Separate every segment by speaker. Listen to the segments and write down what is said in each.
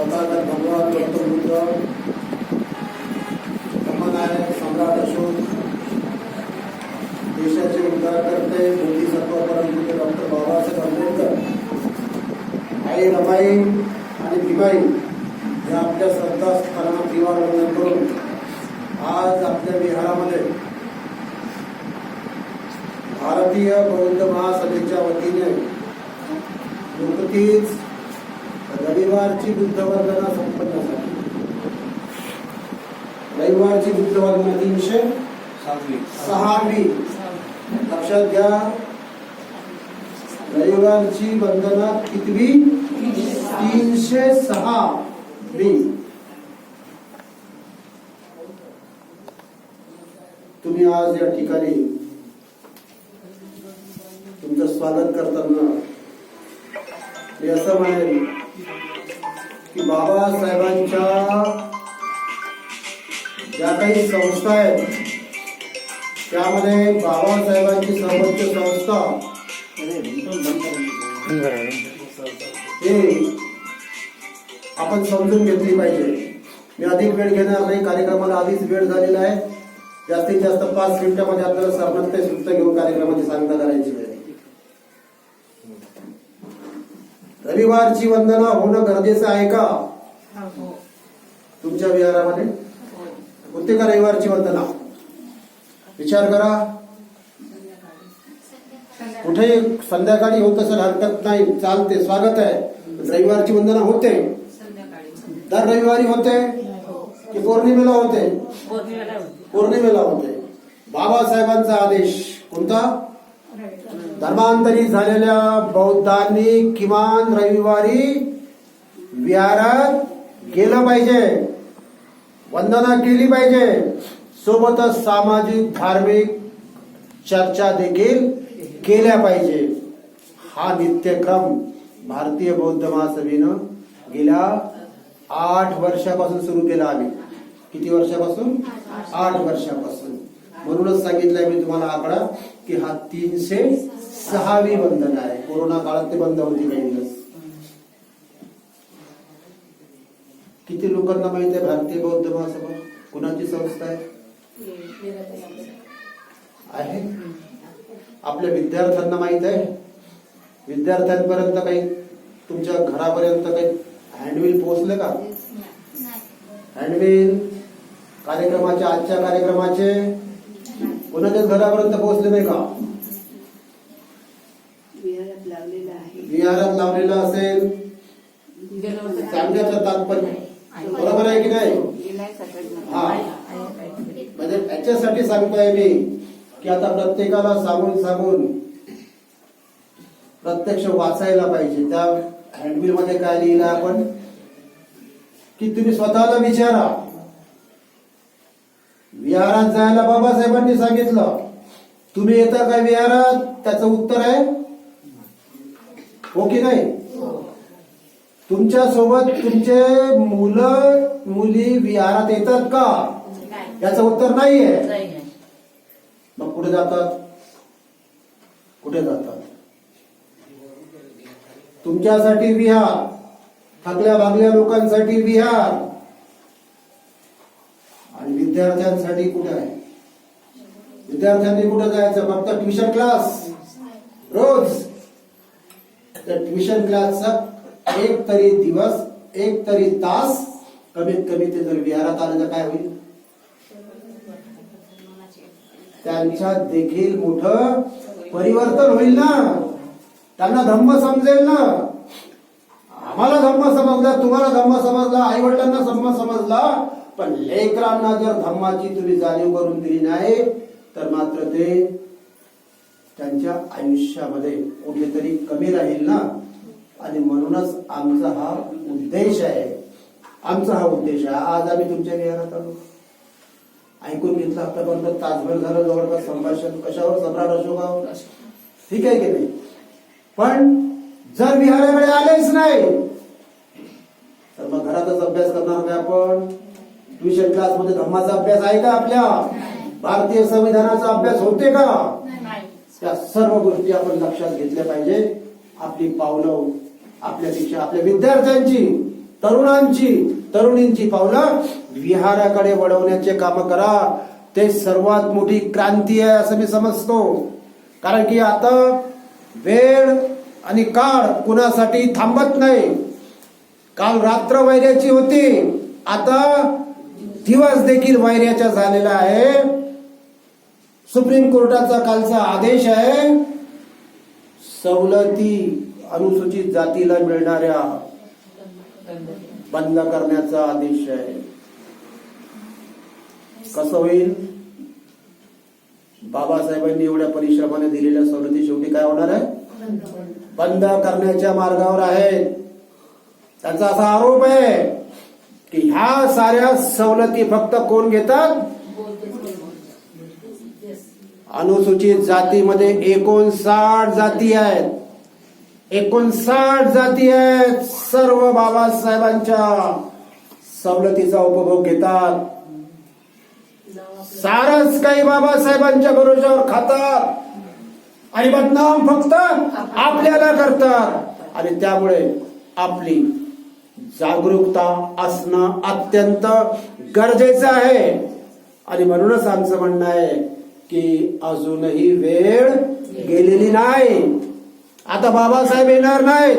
Speaker 1: तथागत भगवान गौतम बुद्ध सम्राट अशोक देशाचे उद्धारकर्ते बोधिसत्व परमपूज्य डॉक्टर बाबासाहेब आंबेडकर आई रमाई आणि भीमाई या आपल्या श्रद्धास्थानात दिवाण वंदन करून आज आपल्या बिहारामध्ये भारतीय बौद्ध महासभेच्या वतीने नुकतीच रविवारची बुद्ध वंदना संपन्न झाली. रविवारची बुद्ध वंदना तीनशे सहावी. लक्षात घ्या. रविवारची वंदना कितवी? तीनशे सहा. बी. तुम्ही आज या ठिकाणी तुमचं स्वागत करताना मी असं म्हणेन की बाबासाहेबांच्या ज्या काही संस्था आहेत त्यामध्ये बाबासाहेबांची सर्वोच्च संस्था हे आपण समजून घेतली पाहिजे. मी अधिक वेळ घेणार नाही कार्यक्रमाला आधीच वेळ झालेला आहे. जास्तीत जास्त पाच मिनिटामध्ये आपल्याला सर्वांत काही घेऊन कार्यक्रमाची सांगता करायची आहे. रविवारची वंदना होणं गरजेचं आहे का? तुमच्या विहारामध्ये? होते का रविवारची वंदना? विचार करा. कुठे संध्याकाळी होत असेल हरकत नाही. चालते. स्वागत आहे. रविवारची वंदना होते. दर रविवारी होते की पौर्णिमेला होते. पौर्णिमेला होते. बाबासाहेबांचा आदेश कोणता? धर्मांतरित झालेल्या बौद्धांनी किमान रविवारी विहारात गेलं पाहिजे. वंदना केली पाहिजे. सोबतच सामाजिक धार्मिक चर्चा देखील केल्या पाहिजे. हा नित्यक्रम भारतीय बौद्ध महासभेनं गेल्या आठ वर्षापासून सुरू केला आम्ही. किती वर्षापासून? आठ वर्षापासून. म्हणूनच सांगितलंय मी तुम्हाला आकडा. की हा तीनशे सहावी बंधन आहे. कोरोना काळात ते बंद होती काही दिवस किती लोकांना माहिती आहे? भारतीय बौद्ध महासभा? कुणाची संस्था आहे? आहे? आपल्या विद्यार्थ्यांना माहीत आहे? विद्यार्थ्यांपर्यंत काही तुमच्या घरापर्यंत काही हँडबिल पोहोचले का? हँडबिल कार्यक्रमाचे आजच्या कार्यक्रमाचे कोणाच्याच घरापर्यंत पोहोचले नाही का?
Speaker 2: विहारात लावलेला आहे.
Speaker 1: विहारात लावलेलं असेल सांगण्याचं तात्पर्य. बरोबर आहे की नाही? हा. म्हणजे याच्यासाठी सांगतोय मी की आता प्रत्येकाला सांगून सांगून प्रत्यक्ष वाचायला पाहिजे. त्या हँडबिलमध्ये काय लिहिलं आपण? की तुम्ही स्वतःला विचारा. विहारात जायला बाबासाहेबांनी सांगितलं. तुम्ही येता काय विहारात? त्याचं उत्तर आहे हो की नाही? तुमच्यासोबत तुमचे मुलं मुली विहारात येतात का? याचं उत्तर नाहीये. मग कुठे जातात? कुठे जातात? तुमच्यासाठी विहार थकल्या भागल्या लोकांसाठी विहार. विद्यार्थ्यांसाठी कुठे आहे? विद्यार्थ्यांनी कुठं जायचं? फक्त ट्युशन क्लास. रोज. त्या ट्युशन क्लासचा एक तरी दिवस एक तरी तास कमीत कमी ते जर विहारात आलं तर काय होईल? त्यांच्यात देखील मोठ परिवर्तन होईल ना. त्यांना धम्म समजेल ना. आम्हाला धम्म समजला तुम्हाला धम्म समजला आई वडिलांना धम्म समजला पण लेकरांना जर धम्माची तुम्ही जाणीव करून दिली नाही तर मात्र ते त्यांच्या आयुष्यामध्ये कुठेतरी कमी राहील ना? आणि म्हणूनच आमचा हा उद्देश आहे. आमचा हा उद्देश आहे. आज आम्ही तुमच्या विहारात आलो. ऐकून घेतलं आतापर्यंत तासभर झालं जवळपास संभाषण कशावर? सम्राट अशोकावर ठीक आहे की नाही? पण जर विहाराकडे आलेच नाही तर मग घरातच अभ्यास करणार काय आपण. ट्युशन क्लासमध्ये धम्माचा अभ्यास आहे का आपल्या? भारतीय संविधानाचा अभ्यास होते का? त्या सर्व गोष्टी आपण लक्षात घेतल्या पाहिजे. आपली पावलं आपल्यापेक्षा आपल्या विद्यार्थ्यांची तरुणांची तरुणींची पावलं विहाराकडे वळवण्याचे काम करा. ते सर्वात मोठी क्रांती आहे असं मी समजतो. कारण की आता वेळ आणि काळ कुणासाठी थांबत नाही. काल रात्र वैर्याची होती. आता दिवस देखील वैर्याचा झालेला आहे. सुप्रीम कोर्टाचा कालचा आदेश आहे. सवलती अनुसूचित जातीला मिळणाऱ्या बंद करण्याचा आदेश आहे. कसं होईल? बाबासाहेबांनी एवढ्या परिश्रमाने दिलेल्या सवलती शेवटी काय होणार आहे? बंद करण्याच्या मार्गावर आहे. त्यांचा असा आरोप आहे. की ह्या साऱ्या सवलती फक्त कोण घेतात? अनुसूचित जातीमध्ये एकोणसाठ जाती आहेत. एकोणसाठ जाती आहेत. सर्व बाबासाहेबांच्या सवलतीचा उपभोग घेतात. सारच काही बाबासाहेबांच्या भरोशावर खातात. आणि बदनाम फक्त आपल्याला करतात. आणि त्यामुळे आपली जागरूकता असणं अत्यंत गरजेचं आहे. आणि म्हणूनच आमचं म्हणणं आहे की अजूनही वेळ गेलेली नाही. आता बाबासाहेब येणार नाहीत.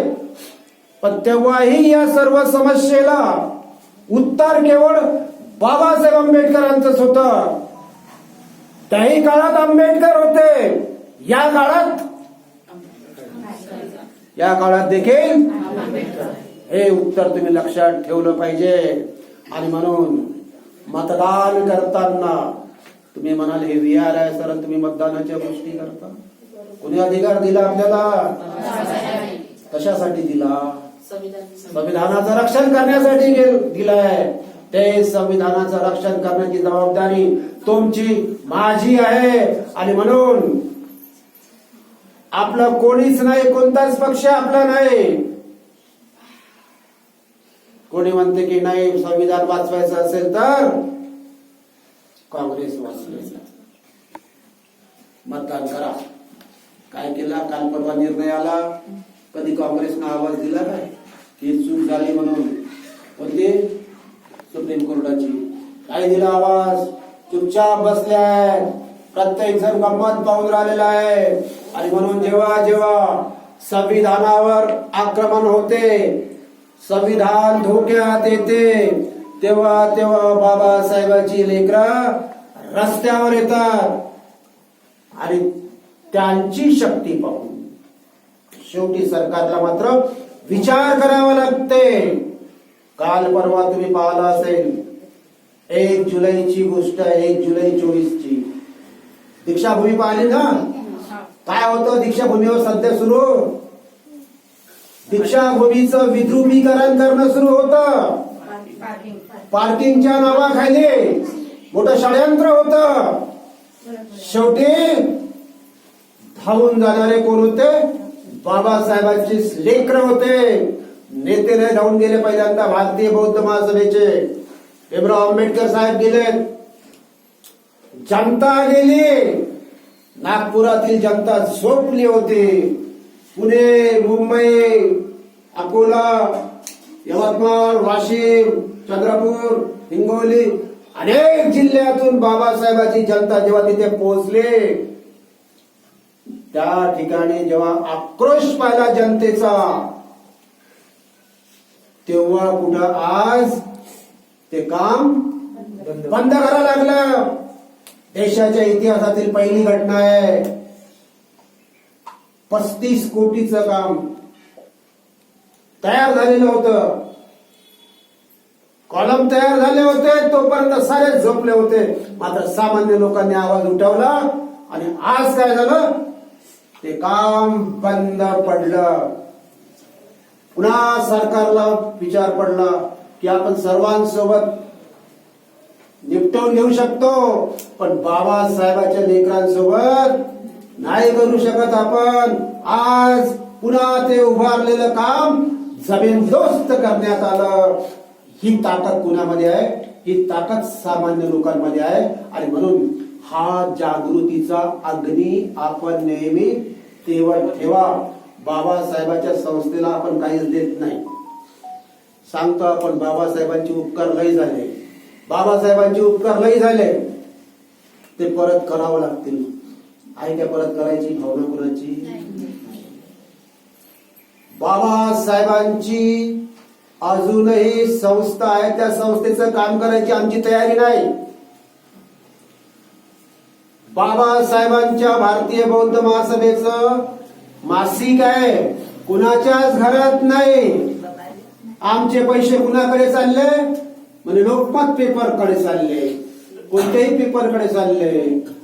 Speaker 1: पण तेव्हाही या सर्व समस्येला उत्तर केवळ बाबासाहेब आंबेडकरांचंच होत. त्याही काळात आंबेडकर होते. या काळात? या काळात देखील? हे उत्तर तुम्ही लक्षात ठेवलं पाहिजे. आणि म्हणून मतदान करताना तुम्ही म्हणाल हे विहार आहे सर तुम्ही मतदानाच्या गोष्टी करता. कुणी अधिकार दिला आपल्याला? कशासाठी दिला? संविधानाचं रक्षण करण्यासाठी दिलाय. ते संविधानाचं रक्षण करण्याची जबाबदारी तुमची माझी आहे. आणि म्हणून आपलं कोणीच नाही कोणताच पक्ष आपला नाही. कोणी म्हणते की नाही संविधान वाचवायचं असेल तर काँग्रेस वाचवायचं. मतदान करा. काय केला? काल परवा निर्णय आला. कधी काँग्रेसनं आवाज दिला काय ही चूक झाली म्हणून. कोणती सुप्रीम कोर्टाची. काय दिला आवाज? चुपचाप बसल्या प्रत्येक जण गंमत पाहून राहिलेला आहे. आणि म्हणून जेव्हा जेव्हा संविधानावर आक्रमण होते संविधान धोक्यात येते. तेव्हा तेव्हा बाबासाहेबांची लेकरं रस्त्यावर येतात. आणि त्यांची शक्ती पाहून. शेवटी सरकारला मात्र विचार करावा लागते. काल परवा तुम्ही पाहिला असेल. एक जुलैची गोष्ट एक जुलै चोवीस ची दीक्षाभूमी पाहिली ना? काय होतं? दीक्षाभूमीवर सध्या सुरू? दीक्षाभूमीचं विद्रुपीकरण करणं सुरू होतं. पार्किंगच्या नावाखाली मोठं षडयंत्र होत. शेवटी धावून जाणारे कोण होते? बाबासाहेबांचे लेकर होते. नेते धावून गेले पहिल्यांदा भारतीय बौद्ध महासभेचे. भीमराव आंबेडकर साहेब गेले. जनता गेली. नागपुरातील जनता झोपली होती. पुणे मुंबई अकोला यवतमाळ वाशिम चंद्रपूर हिंगोली अनेक जिल्ह्यातून बाबासाहेबांची जनता जेव्हा तिथे पोहोचले त्या ठिकाणी जेव्हा आक्रोश पाहिला जनतेचा तेव्हा कुठं आज ते काम बंद करायला लागलं. देशाच्या इतिहासातील पहिली घटना आहे. पस्तीस कोटीचं काम तयार झालेलं होतं. कॉलम तयार झाले होते तोपर्यंत सारे झोपले होते. मात्र सामान्य लोकांनी आवाज उठवला आणि आज काय झालं? ते काम बंद पडलं. पुन्हा सरकारला विचार पडला की आपण सर्वांसोबत निपटवून घेऊ शकतो पण बाबासाहेबाच्या लेकरांसोबत नाही करू शकत आपण. आज पुन्हा ते उभारलेलं काम जमीनदोस्त करण्यात आलं. ही ताकद कुणामध्ये आहे? ही ताकद सामान्य लोकांमध्ये आहे. आणि म्हणून हा जागृतीचा अग्नी आपण नेहमी तेवढ ठेवा. बाबासाहेबांच्या संस्थेला आपण काहीच देत नाही. सांगतो आपण बाबासाहेबांचे उपकार लई झाले. बाबासाहेबांचे उपकार लई झाले. ते परत करावं लागतील. आहे का परत करायची भावना कुणाची? बाबासाहेबांची अजूनही संस्था आहे त्या संस्थेचं काम करायची आमची तयारी नाही. बाबासाहेबांच्या भारतीय बौद्ध महासभेचं मासिक आहे कुणाच्याच घरात नाही. आमचे पैसे कुणाकडे चालले? म्हणजे लोकमत पेपरकडे चालले. कोणत्याही पेपरकडे चालले.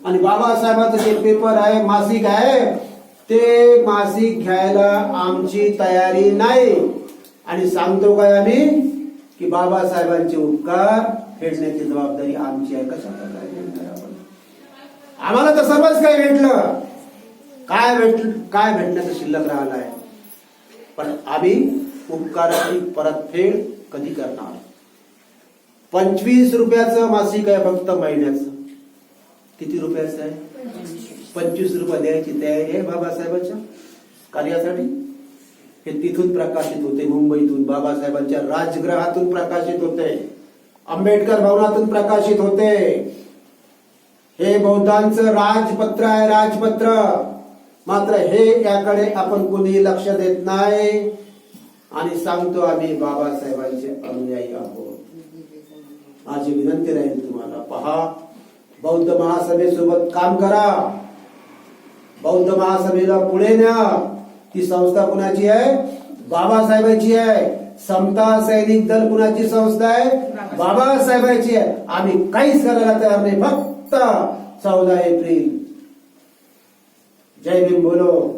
Speaker 1: आणि बाबासाहेबांचं जे पेपर आहे मासिक आहे ते मासिक घ्यायला आमची तयारी नाही. आणि सांगतो काय आम्ही? की बाबासाहेबांचे उपकार फेडण्याची जबाबदारी आमची आहे. कशा प्रकारे आम्हाला तर सर्वच काही भेटलं. काय भेटलं काय भेटण्याचं शिल्लक राहिलं आहे पण आम्ही उपकाराची परतफेड कधी करणार? पंचवीस रुपयाचं मासिक आहे फक्त महिन्याचं. किती रुपयाचं आहे? पंचवीस रुपये द्यायची तयारी आहे बाबासाहेबांच्या कार्यासाठी? हे तिथून प्रकाशित होते मुंबईतून बाबासाहेबांच्या राजगृहातून प्रकाशित होते. आंबेडकर भवनातून प्रकाशित होते. हे बौद्धांचं राजपत्र आहे राजपत्र. मात्र हे याकडे आपण कुणी लक्ष देत नाही. आणि सांगतो आम्ही बाबासाहेबांचे अनुयायी आहोत. माझी विनंती राहील तुम्हाला पहा बौद्ध महासभेसोबत काम करा. बौद्ध महासभेला पुढे न्या. ती संस्था कुणाची आहे? बाबासाहेबांची आहे. समता सैनिक दल कुणाची संस्था आहे? बाबासाहेबांची आहे. आम्ही काहीच करायला तयार नाही. फक्त चौदा एप्रिल. जय भीम बोलो.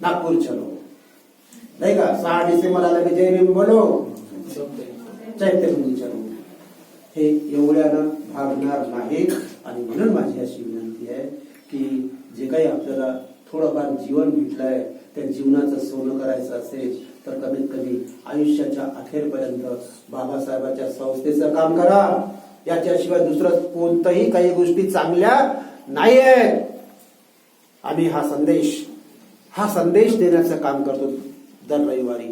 Speaker 1: नागपूर चलो नाही का? सहा डिसेंबर आला की जय भीम बोलो. चैत्यभूमी विचारून हे एवढ्यानं भागणार नाहीत. आणि म्हणून माझी अशी विनंती आहे की जे काही आपल्याला थोडंफार जीवन भेटलंय त्या जीवनाचं सोनं करायचं असेल तर कमीत कमी आयुष्याच्या अखेरपर्यंत बाबासाहेबांच्या संस्थेचं काम करा. याच्याशिवाय दुसरं कोणतंही काही गोष्टी चांगल्या नाही आहेत आम्ही हा संदेश हा संदेश देण्याचं काम करतो दर रविवारी.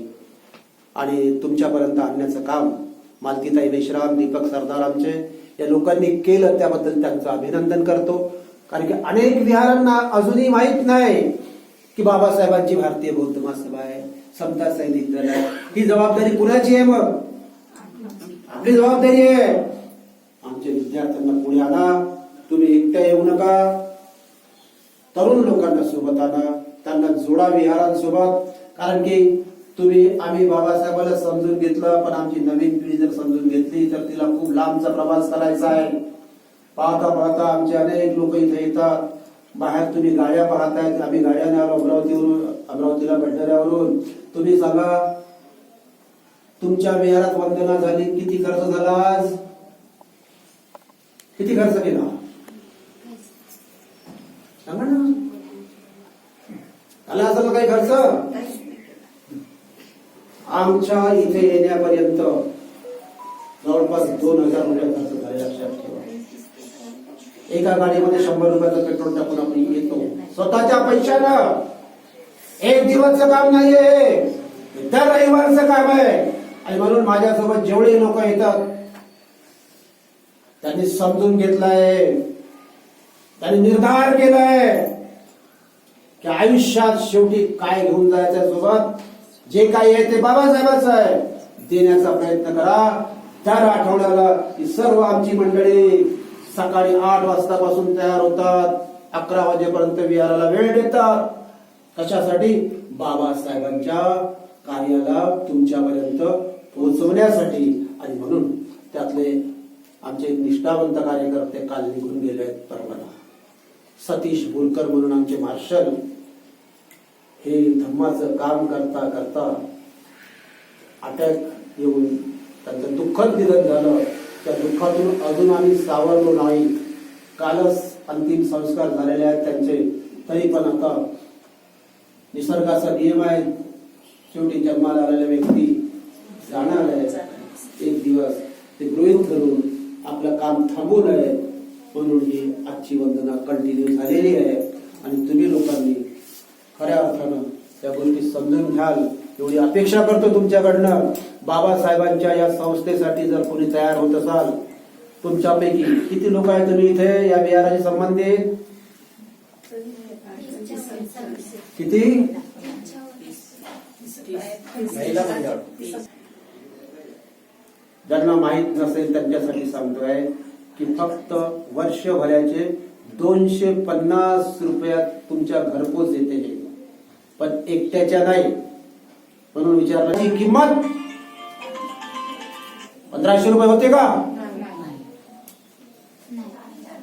Speaker 1: आणि तुमच्यापर्यंत आणण्याचं काम मालतीताई मेश्राम दीपक सरदार आमचे. या लोकांनी केलं त्याबद्दल त्यांचं अभिनंदन करतो. कारण की अनेक विहारांना अजूनही माहीत नाही की बाबासाहेबांची भारतीय बौद्ध महासभा आहे समता सैनिक दल आहे. ही जबाबदारी कुणाची आहे मग? आपली जबाबदारी आहे. आमच्या विद्यार्थ्यांना पुढे आणा. तुम्ही एकट्या येऊ नका. तरुण लोकांना सोबत आणा. त्यांना जोडा विहारांसोबत. कारण की तुम्ही आम्ही बाबासाहेबाला समजून घेतलं पण आमची नवीन पिढी जर समजून घेतली तर तिला खूप लांबचा प्रवास करायचा आहे. पाहता पाहता आमचे अनेक लोक इथे येतात. बाहेर तुम्ही गाड्या पाहतायत आम्ही गाड्याने आलो अमरावतीवरून अमरावतीला भंडाऱ्यावरून. तुम्ही सांगा तुमच्या विहारात वंदना झाली किती खर्च झाला आज? किती खर्च केला? सांगा ना. आला काही खर्च? आमच्या इथे येण्यापर्यंत जवळपास दोन हजार रुपये खर्च झाले लक्षात ठेवा. एका गाडीमध्ये शंभर रुपयाचं पेट्रोल टाकून आपण येतो. स्वतःच्या पैशानं. एक दिवसचं काम नाहीये. दर रविवारचं काम आहे. आणि म्हणून माझ्यासोबत जेवढे लोक येतात त्यांनी समजून घेतलाय. त्यांनी निर्धार केलाय की आयुष्यात शेवटी काय घेऊन जायचं सोबत? जे काही आहे ते बाबासाहेबांचं आहे. देण्याचा प्रयत्न करा. दर आठवड्याला ही सर्व आमची मंडळी सकाळी आठ वाजतापासून तयार होतात. अकरा वाजेपर्यंत विहाराला वेळ देतात. कशासाठी? बाबासाहेबांच्या कार्याला तुमच्यापर्यंत पोहोचवण्यासाठी. आणि म्हणून त्यातले आमचे एक निष्ठावंत कार्यकर्ते काल निघून गेले आहेत परवाला. सतीश बोरकर म्हणून आमचे मार्शल हे धम्माचं काम करता करता अटॅक येऊन त्यांचं दुःखद निधन झालं. त्या दुःखातून अजून आम्ही सावरलो नाही. कालच अंतिम संस्कार झालेले आहेत त्यांचे. तरी पण आता निसर्गाचा नियम आहे शेवटी जन्माला आलेल्या व्यक्ती जाणार आहे. एक दिवस ते गृहित धरून आपलं काम थांबू नये म्हणून ही आजची वंदना कंटिन्यू झालेली आहे. आणि तुम्ही लोकांनी खऱ्या अर्थानं त्या गोष्टी समजून घ्याल. एवढी अपेक्षा करतो तुमच्याकडनं. बाबासाहेबांच्या या संस्थेसाठी जर कोणी तयार होत असाल तुमच्यापैकी किती लोक आहेत तुम्ही इथे? या विहाराशी संबंधित किती? महिला मंडळ. ज्यांना माहीत नसेल त्यांच्यासाठी सांगतोय की फक्त वर्षभराचे दोनशे पन्नास रुपयात तुमच्या घरपोच येते हे. पण एकट्याच्या नाही. म्हणून विचारलं किंमत पंधराशे रुपये होते का?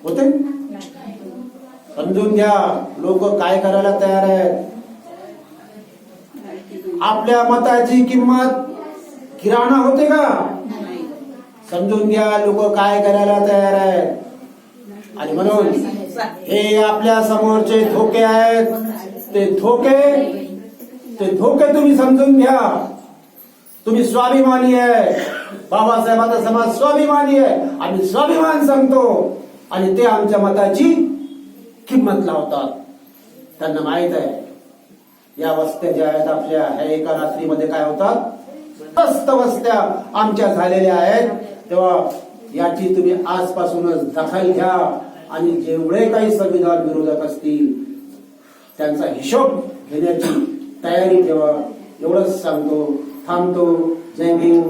Speaker 1: होते? समजून घ्या लोक काय करायला तयार आहेत. आपल्या मताची किंमत किराणा होते का? समजून घ्या लोक काय करायला तयार आहेत. आणि म्हणून हे आपल्या समोरचे धोके आहेत. ते धोके ते धोके तुम्ही समजून घ्या. तुम्ही स्वाभिमानी आहे. बाबासाहेबांचा समाज स्वाभिमानी आहे. आम्ही स्वाभिमान सांगतो. आणि ते आमच्या मताची किंमत लावतात. त्यांना माहीत आहे. या वस्त्या ज्या आहेत आपल्या ह्या एका रात्रीमध्ये काय होतात? मस्त वस्त्या आमच्या झालेल्या आहेत. तेव्हा याची तुम्ही आजपासूनच दखल घ्या. आणि जेवढे काही संविधान विरोधक असतील त्यांचा हिशोब घेण्याची तयारी ठेवा. एवढंच सांगतो थांबतो. जय भीम.